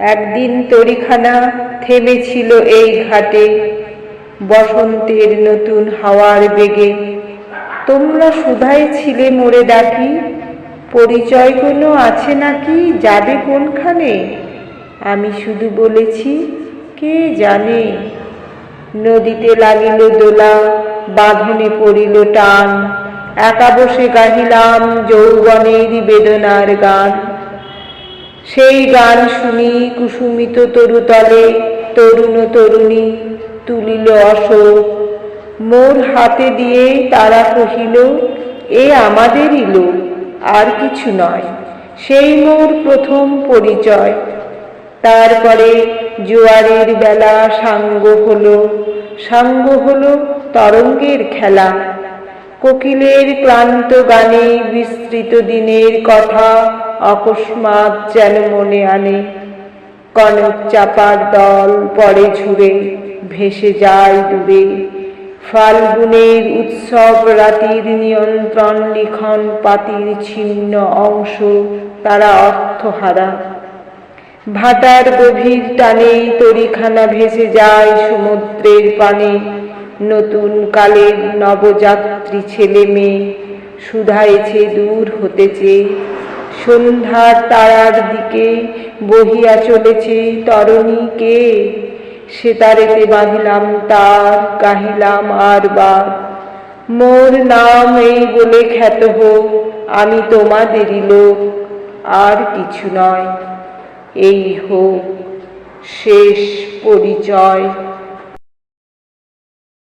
একদিন তরিখানা থেমেছিল এই ঘাটে, বসন্তের নতুন হাওয়ার বেগে। তোমরা সুধাই ছিলে মোরে ডাকি পরিচয় কোনো আছে নাকি, যাবে কোনখানে? আমি শুধু বলেছি, কে জানে? নদীতে লাগিল দোলা, বাঁধনে পড়িল টান, একা বসে গাহিলাম যৌবনের বেদনার গান। সেই গান শুনি কুসুমিত তরুতলে, তরুণ তরুণী তুলিল অশোক। মোর হাতে দিয়ে তারা কহিল, এ আমাদেরই লোক, আর কিছু নয়, সেই মোর প্রথম পরিচয়। তারপরে জোয়ারের বেলা সাঙ্গ হলো সাঙ্গ হলো তরঙ্গের খেলা। কোকিলের ক্লান্ত গানে বিস্তৃত দিনের কথা অকস্মাৎ যেন মনে আনে। কনক চাপার দল পরে ঝুড়ে, ভেসে যায় দূরে। ফাল্গুনের উৎসব রাতির নিয়ন্ত্রণ লিখন পাতির ছিন্ন অংশ, তারা অর্থহারা। ভাটার গভীর টানে তরিখানা ভেসে যায় সমুদ্রের পানে। নতুন কালের নবযাত্রী ছেলে মেয়ে শুধাইছে দূর হতেছে সন্ধ্যার তারার দিকে বহিয়া চলেছে তরণী কে সেতারেতে বাঁধিলাম তার গাহিলাম আর বার। মোর নাম এই বলে খ্যাত হোক, আমি তোমাদেরই লোক, আর কিছু নয়। এই হোক, শেষ পরিচয়।